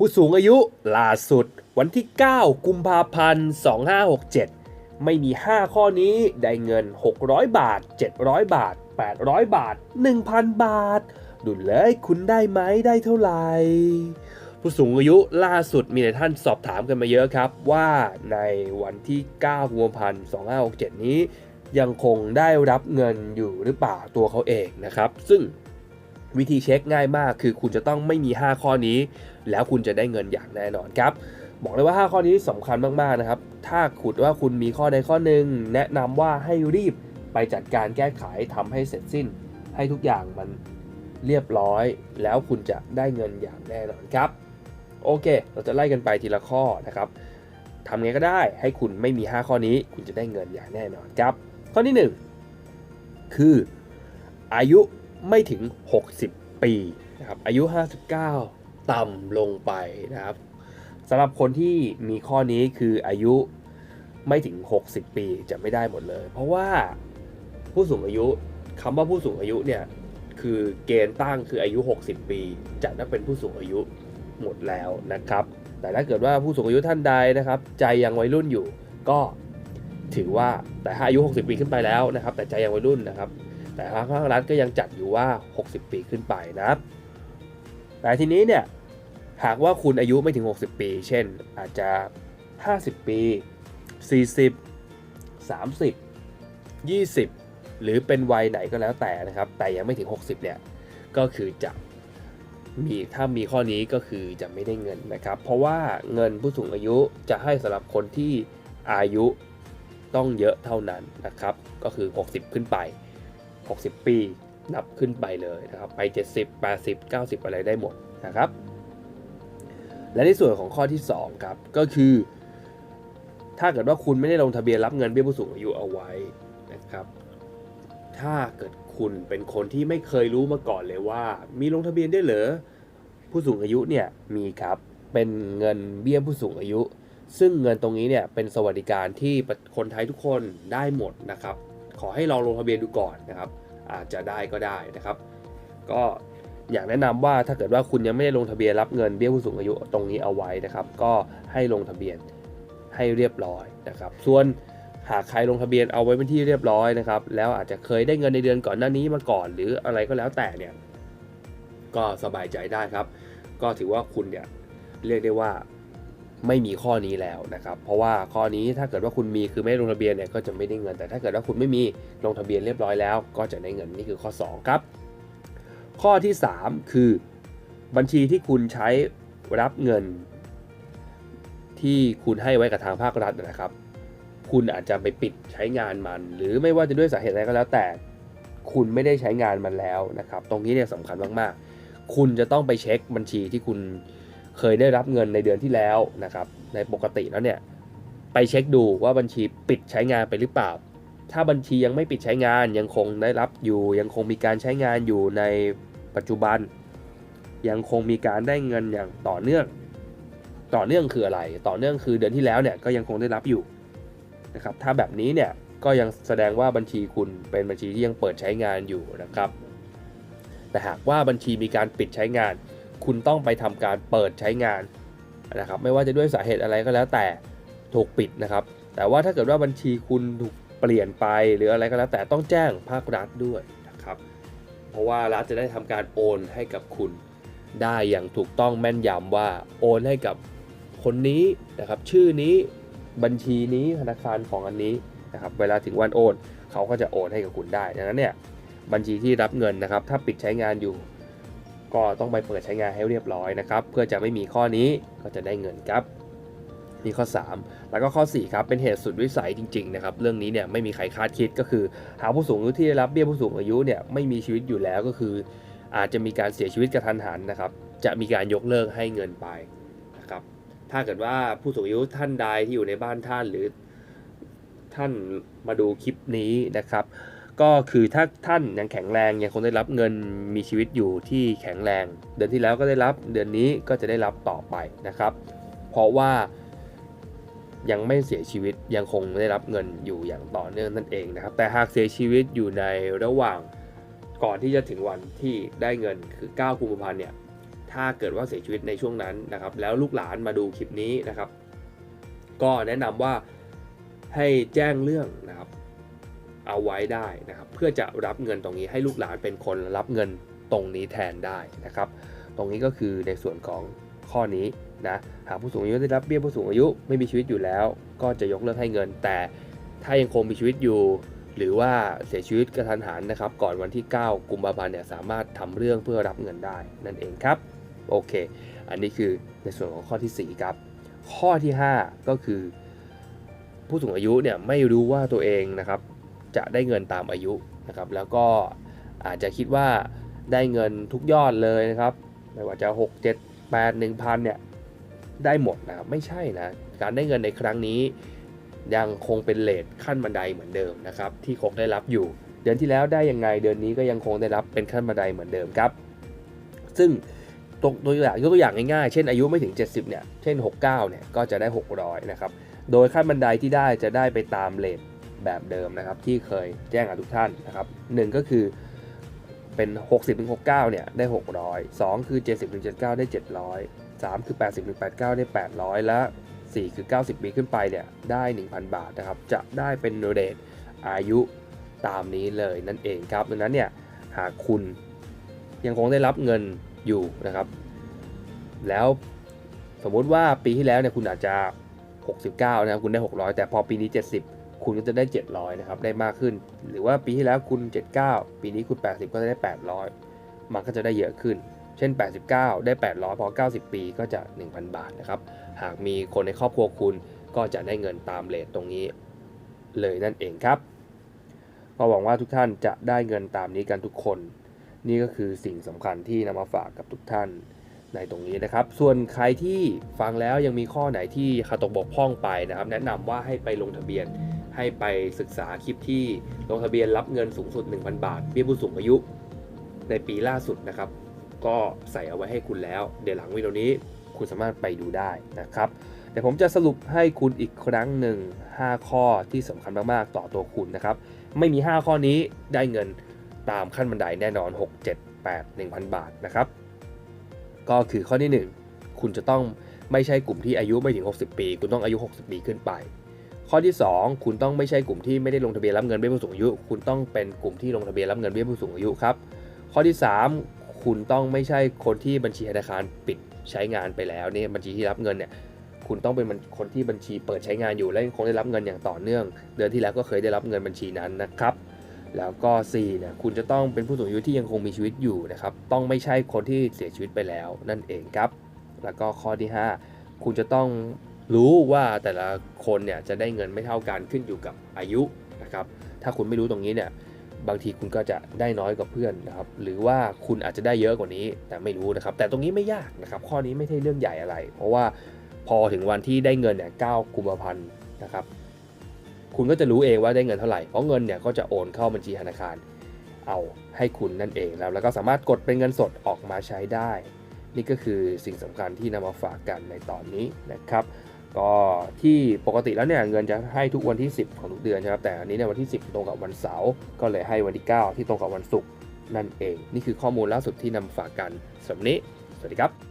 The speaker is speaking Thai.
ผู้สูงอายุล่าสุด วันที่ 9 กุมภาพันธ์ 2567 ไม่มี 5 ข้อนี้ได้เงิน 600 บาท 700 บาท 800 บาท 1,000 บาท ดูเลยคุณได้ไหมได้เท่าไหร่ ผู้สูงอายุล่าสุดมีในท่านสอบถามกันมาเยอะครับว่าในวันที่ 9 กุมภาพันธ์ 2567 นี้ยังคงได้รับเงินอยู่หรือเปล่าตัวเขาเองนะครับ ซึ่ง วิธีเช็คง่ายมากคือคุณจะต้องไม่มี 5 ข้อนี้ แล้วคุณจะได้เงินอย่างแน่นอนครับ บอกเลยว่า 5 ข้อนี้สำคัญมากๆนะครับ ถ้าขุดว่าคุณมีข้อใดข้อหนึ่งแนะนำว่าให้รีบไปจัดการแก้ไขทำให้เสร็จสิ้น ให้ทุกอย่างมันเรียบร้อย แล้วคุณจะได้เงินอย่างแน่นอนครับ โอเค เราจะไล่กันไปทีละข้อนะครับทำไงก็ได้ให้คุณไม่มี 5 ข้อนี้ คุณจะได้เงินอย่างแน่นอนครับ ข้อที่ 1 คืออายุ ไม่ถึง 60 ปีนะครับอายุ 59 ต่ำลงไปนะครับสำหรับคนที่มีข้อนี้คืออายุไม่ถึง 60 ปีจะไม่ได้หมดเลย เพราะว่าผู้สูงอายุคำว่าผู้สูงอายุเนี่ยคือเกณฑ์ตั้งคืออายุ 60 ปีจะนับเป็นผู้สูงอายุหมดแล้วนะครับ แต่ถ้าเกิดว่าผู้สูงอายุท่านใดนะครับ ใจยังวัยรุ่นอยู่ก็ถือว่าแต่ถ้าอายุ 60 ปีขึ้นไปแล้วนะครับ แต่ใจยังวัยรุ่นนะครับ แต่ทางภาครัฐก็ยังจัดอยู่ว่า 60 ปีขึ้นไปนะครับ แต่ทีนี้เนี่ยหากว่าคุณอายุไม่ถึง 60 ปี เช่นอาจจะ 50 ปี 40 30 20 หรือเป็นวัยไหนก็แล้วแต่นะครับ แต่ยังไม่ถึง 60 เนี่ย ก็คือจะมีถ้ามีข้อนี้ก็คือจะไม่ได้เงินนะครับ เพราะว่าเงินผู้สูงอายุจะให้สำหรับคนที่อายุต้องเยอะเท่านั้นนะครับ ก็คือ 60 ขึ้นไป 60 ปี นับขึ้นไปเลยนะครับ ไป 70 80 90 อะไรได้หมดนะครับ และในส่วนของข้อที่ 2 ครับ ก็คือ ถ้าเกิดว่าคุณไม่ได้ลงทะเบียนรับเงินเบี้ยผู้สูงอายุเอาไว้นะครับ ถ้าเกิดคุณเป็นคนที่ไม่เคยรู้มาก่อนเลยว่า มีลงทะเบียนได้เหรอผู้สูงอายุเนี่ยมีครับเป็นเงินเบี้ยผู้สูงอายุ ซึ่งเงินตรงนี้เนี่ยเป็นสวัสดิการที่คนไทยทุกคนได้หมดนะครับ ขอให้ลองลงทะเบียนดูก่อนนะครับอาจจะได้ก็ได้นะครับ ก็อยากแนะนำว่าถ้าเกิดว่าคุณยังไม่ได้ลงทะเบียนรับเงินเบี้ยผู้สูงอายุตรงนี้เอาไว้นะครับ ก็ให้ลงทะเบียนให้เรียบร้อยนะครับ ส่วนหากใครลงทะเบียนเอาไว้เป็นที่เรียบร้อยนะครับ แล้วอาจจะเคยได้เงินในเดือนก่อนหน้านี้มาก่อน หรืออะไรก็แล้วแต่เนี่ยก็สบายใจได้ครับ ก็ถือว่าคุณเนี่ยเรียกได้ว่า ไม่มีข้อนี้แล้วนะครับ เพราะว่าข้อนี้ถ้าเกิดว่าคุณมีคือไม่ลงทะเบียนเนี่ยก็จะไม่ได้เงิน แต่ถ้าเกิดว่าคุณไม่มีลงทะเบียนเรียบร้อยแล้ว ก็จะได้เงินนี่คือข้อ 2 ครับ ข้อที่ 3 คือ บัญชีที่คุณใช้รับเงิน ที่คุณให้ไว้กับทางภาครัฐนะครับ คุณอาจจะไปปิดใช้งานมัน หรือไม่ว่าจะด้วยสาเหตุอะไรก็แล้วแต่ คุณไม่ได้ใช้งานมันแล้วนะครับ ตรงนี้เนี่ยสำคัญมากๆ คุณจะต้องไปเช็คบัญชีที่คุณ เคยได้รับเงินในเดือนที่แล้วนะครับ ในปกติแล้วเนี่ยไปเช็คดูว่าบัญชีปิดใช้งานไปหรือเปล่า ถ้าบัญชียังไม่ปิดใช้งานยังคงได้รับอยู่ ยังคงมีการใช้งานอยู่ในปัจจุบัน ยังคงมีการได้เงินอย่างต่อเนื่อง ต่อเนื่องคืออะไร ต่อเนื่องคือเดือนที่แล้วเนี่ยก็ยังคงได้รับอยู่นะครับ ถ้าแบบนี้เนี่ยก็ยังแสดงว่าบัญชีคุณเป็นบัญชีที่ยังเปิดใช้งานอยู่นะครับ แต่หากว่าบัญชีมีการปิดใช้งาน คุณต้องไปทำการเปิดใช้งานนะครับไม่ว่าจะด้วยสาเหตุอะไรก็แล้วแต่ถูกปิดนะครับ แต่ว่าถ้าเกิดว่าบัญชีคุณถูกเปลี่ยนไปหรืออะไรก็แล้วแต่ต้องแจ้งภาครัฐด้วยนะครับ เพราะว่ารัฐจะได้ทำการโอนให้กับคุณ ได้อย่างถูกต้องแม่นยำว่าโอนให้กับคนนี้นะครับชื่อนี้บัญชีนี้ธนาคารของอันนี้นะครับเวลาถึงวันโอนเขาก็จะโอนให้กับคุณได้ดังนั้นเนี่ยบัญชีที่รับเงินนะครับ ถ้าปิดใช้งานอยู่ ก็ต้องไปเปิดใช้งานให้เรียบร้อยนะครับ เพื่อจะไม่มีข้อนี้ก็จะได้เงินครับนี่ข้อ 3 แล้วก็ข้อ 4 ครับ เป็นเหตุสุดวิสัยจริง ๆ นะครับ เรื่องนี้เนี่ยไม่มีใครคาดคิดก็คือ หาผู้สูงอายุที่ได้รับเบี้ยผู้สูงอายุเนี่ยไม่มีชีวิตอยู่แล้วก็คือ อาจจะมีการเสียชีวิตกระทันหันนะครับ จะมีการยกเลิกให้เงินไปนะครับ ถ้าเกิดว่าผู้สูงอายุท่านใดที่อยู่ในบ้านท่านหรือท่านมาดูคลิปนี้นะครับ ก็คือถ้าท่านยังแข็งแรงยังคงได้รับเงินมีชีวิตอยู่ที่แข็งแรง เดือนที่แล้วก็ได้รับเดือนนี้ก็จะได้รับต่อไปนะครับ เพราะว่ายังไม่เสียชีวิตยังคงได้รับเงินอยู่อย่างต่อเนื่องนั่นเองนะครับ แต่หากเสียชีวิตอยู่ในระหว่างก่อนที่จะถึงวันที่ได้เงินคือ 9 กุมภาพันธ์เนี่ยถ้าเกิดว่าเสียชีวิตในช่วงนั้นนะครับ แล้วลูกหลานมาดูคลิปนี้นะครับ ก็แนะนำว่าให้แจ้งเรื่องนะครับ เอาไว้ได้นะครับ เพื่อจะรับเงินตรงนี้ให้ลูกหลานเป็นคนรับเงินตรงนี้แทนได้นะครับ ตรงนี้ก็คือในส่วนของข้อนี้นะหากผู้สูงอายุได้รับเบี้ยผู้สูงอายุไม่มีชีวิตอยู่แล้ว ก็จะยกเลิกให้เงิน แต่ถ้ายังคงมีชีวิตอยู่ หรือว่าเสียชีวิตกระทันหันนะครับ ก่อนวันที่ 9 กุมภาพันธ์เนี่ยสามารถทำเรื่องเพื่อรับเงินได้นั่นเองครับโอเค อันนี้คือในส่วนของข้อที่ 4 ครับ ข้อที่ 5 ก็คือ ผู้สูงอายุเนี่ยไม่รู้ว่าตัวเองนะครับ จะได้เงินตามอายุนะครับแล้วก็อาจจะคิดว่าได้เงินทุกยอดเลยนะครับไม่ว่าจะ 6 7 8 1พันเนี่ยได้หมดนะครับไม่ใช่นะการได้เงินในครั้งนี้ยังคงเป็นเลทขั้นบันไดเหมือนเดิมนะครับที่คงได้รับอยู่ เดือนที่แล้วได้ยังไงเดือนนี้ก็ยังคงได้รับเป็นขั้นบันไดเหมือนเดิมครับ ซึ่งตัวตัวอย่างยกตัวอย่างง่ายๆ เช่นอายุไม่ถึง 70เนี่ยเช่น 69เนี่ยก็จะได้ 600นะครับโดยขั้นบันไดที่ได้จะได้ไปตามเลท แบบเดิมนะครับ ที่เคยแจ้งกับทุกท่านนะครับหนึ่งก็คือเป็น 60ถึง69 เนี่ย ได้ 600 2 คือ 70ถึง79 ได้ 700 3 คือ 80ถึง89 ได้ 800 และ 4 คือ 90 ปีขึ้นไปเนี่ย ได้ 1,000 บาทนะครับ จะได้เป็นเรทอายุตามนี้เลยนั่นเองครับ ดังนั้นเนี่ย หากคุณยังคงได้รับเงินอยู่นะครับ แล้วสมมุติว่าปีที่แล้วเนี่ยคุณอาจจะ 69 นะครับ คุณได้ 600 แต่พอปีนี้ 70 คุณก็จะได้ 700นะครับได้มากขึ้น หรือว่าปีที่แล้วคุณ 79 ปีนี้คุณ 80 ก็จะได้ 800 มันก็จะได้เยอะขึ้น เช่น 89 ได้ 800 พอ 90 ปีก็จะ 1,000 บาทนะครับหากมีคนในครอบครัวคุณก็จะได้เงินตามเลทตรงนี้ เลยนั่นเองครับก็หวังว่าทุกท่านจะได้เงินตามนี้กันทุกคน นี่ก็คือสิ่งสำคัญที่นำมาฝากกับทุกท่านในตรงนี้นะครับ ส่วนใครที่ฟังแล้วยังมีข้อไหนที่ขาดตกบกพร่องไปนะครับ แนะนำว่าให้ไปลงทะเบียน ให้ไปศึกษาคลิปที่ลงทะเบียนรับเงินสูงสุด 1,000 บาท เบี้ยผู้สูงอายุ ในปีล่าสุดนะครับ ก็ใส่เอาไว้ให้คุณแล้ว เดี๋ยวหลังวิดีโอนี้คุณสามารถไปดูได้นะครับเดี๋ยวผมจะสรุปให้คุณอีกครั้งหนึ่ง 5 ข้อที่สำคัญมากๆ ต่อตัวคุณนะครับ ไม่มี 5 ข้อนี้ได้เงินตามขั้นบันไดแน่นอน 6 7 8 1,000 บาทนะครับ ก็คือข้อที่ 1 คุณจะต้องไม่ใช่กลุ่มที่อายุไม่ถึง 60 ปี คุณต้องอายุ 60 ปีขึ้นไป ข้อที่ 2 คุณต้องไม่ใช่กลุ่มที่ไม่ได้ลงทะเบียนรับเงินเบี้ยผู้สูงอายุ คุณต้องเป็นกลุ่มที่ลงทะเบียนรับเงินเบี้ยผู้สูงอายุครับ ข้อที่ 3 คุณต้องไม่ใช่คนที่บัญชีธนาคารปิดใช้งานไปแล้วเนี่ยบัญชีที่รับเงินเนี่ยคุณต้องเป็นคนที่บัญชีเปิดใช้งานอยู่และยังคงได้รับเงินอย่างต่อเนื่อง เดือนที่แล้วก็เคยได้รับเงินบัญชีนั้นนะครับ แล้วก็4เนี่ยคุณจะต้องเป็นผู้สูงอายุที่ยังคงมีชีวิตอยู่นะครับต้องไม่ใช่คนที่เสียชีวิตไปแล้วนั่นเองครับ แล้วก็ข้อที่ 5 คุณจะต้อง รู้ว่าแต่ละคนเนี่ยจะได้เงินไม่เท่ากันขึ้นอยู่กับอายุนะครับ ถ้าคุณไม่รู้ตรงนี้เนี่ยบางทีคุณก็จะได้น้อยกว่าเพื่อนนะครับ หรือว่าคุณอาจจะได้เยอะกว่านี้ แต่ไม่รู้นะครับ แต่ตรงนี้ไม่ยากนะครับ ข้อนี้ไม่ใช่เรื่องใหญ่อะไร เพราะว่าพอถึงวันที่ได้เงินเนี่ยเก้ากุมภาพันธ์นะครับ คุณก็จะรู้เองว่าได้เงินเท่าไหร่ เพราะเงินเนี่ยก็จะโอนเข้าบัญชีธนาคาร เอาให้คุณนั่นเองแล้ว แล้วก็สามารถกดเป็นเงินสดออกมาใช้ได้ นี่ก็คือสิ่งสำคัญที่นำมาฝากกันในตอนนี้นะครับ ก็ที่ปกติแล้วเนี่ยเงินจะให้ทุกวันที่ 10 ของทุกเดือนใช่ไหมครับแต่อันนี้เนี่ยวันที่ 10 ตรงกับวันเสาร์ก็เลยให้วันที่ 9 ที่ตรงกับวันศุกร์นั่นเอง นี่คือข้อมูลล่าสุดที่นำมาฝากกันสำหรับนี้ สวัสดีครับ